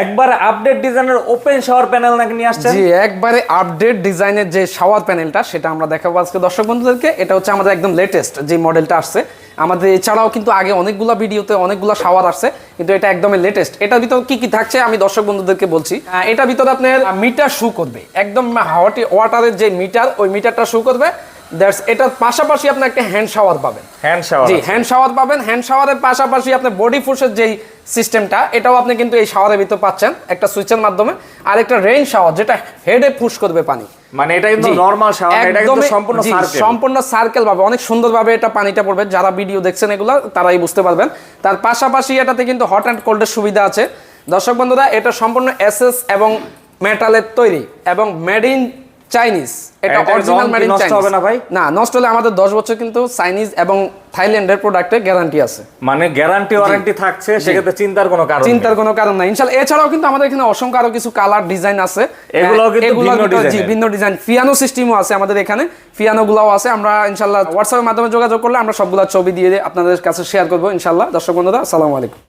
একবার আপডেট ডিজাইনের open shower panel নাকি নিয়ে আসছেন? জি, একবারে আপডেট ডিজাইনের যে শাওয়ার প্যানেলটা সেটা আমরা দেখাবো আজকে। দর্শক বন্ধুদেরকে, এটা হচ্ছে আমাদের একদম লেটেস্ট যে মডেলটা আসছে। আমাদের এছাড়াও কিন্তু আগে অনেকগুলো ভিডিওতে অনেকগুলো শাওয়ার আসছে, কিন্তু এটা একদমই লেটেস্ট এটার ভিতরে কি কি থাকছে আমি দর্শক বন্ধুদেরকে বলছি। এটার ভিতরে আপনার মিটার শু করবে। একদম ওয়াটারের যে মিটার ওই মিটারটা শু করবে। দ্যাটস এটার পাশাপাশি আপনি একটা হ্যান্ড শাওয়ার পাবেন। হ্যান্ড শাওয়ার জি হ্যান্ড শাওয়ার পাবেন। হ্যান্ড শাওয়ারের পাশাপাশি আপনি বডি ফুসের যেই সিস্টেমটা এটাও আপনি কিন্তু এই শাওয়ারের ভিতর পাচ্ছেন একটা সুইচের মাধ্যমে। আর একটা রেইন শাওয়ার যেটা হেডে ফুস করবে পানি। মানে এটা কিন্তু নরমাল শাওয়ার এটা কিন্তু সম্পূর্ণ সার্কেল সম্পূর্ণ সার্কেল ভাবে অনেক সুন্দরভাবে এটা পানিটা পড়বে। যারা ভিডিও দেখছেন এগুলো তারাই বুঝতে পারবেন। তার পাশাপাশি এটাতে কিন্তু হট অ্যান্ড কোল্ডের সুবিধা আছে। দর্শক বন্ধুরা এটা সম্পূর্ণ এসএস এবং মেটালের তৈরি এবং মেড ইন চাইনিজ। এটা অরিজিনাল মেড ইন চাইনিজ হবে না ভাই? না নষ্ট হলে আমাদের 10 বছর কিন্তু চাইনিজ এবং থাইল্যান্ডের প্রোডাক্টে গ্যারান্টি আছে। মানে গ্যারান্টি ওয়ারেন্টি থাকছে সেক্ষেত্রে চিন্তার কোনো কারণ। চিন্তার কোনো কারণ নাই। ইনশাআল্লাহ এছাড়াও কিন্তু আমাদের এখানে অসংখ্য আরও কিছু কালার ডিজাইন আছে। এগুলোও কিন্তু এগুলোর ভিন্ন জি ভিন্ন ডিজাইন পিয়ানো সিস্টেমও আছে আমাদের এখানে। পিয়ানো গুলাও আছে। আমরা ইনশাআল্লাহ হোয়াটসঅ্যাপের মাধ্যমে যোগাযোগ করলে আমরা সবগুলা ছবি দিয়ে আপনাদের কাছে শেয়ার করব ইনশাআল্লাহ দর্শক বন্ধুরা আসসালামু আলাইকুম।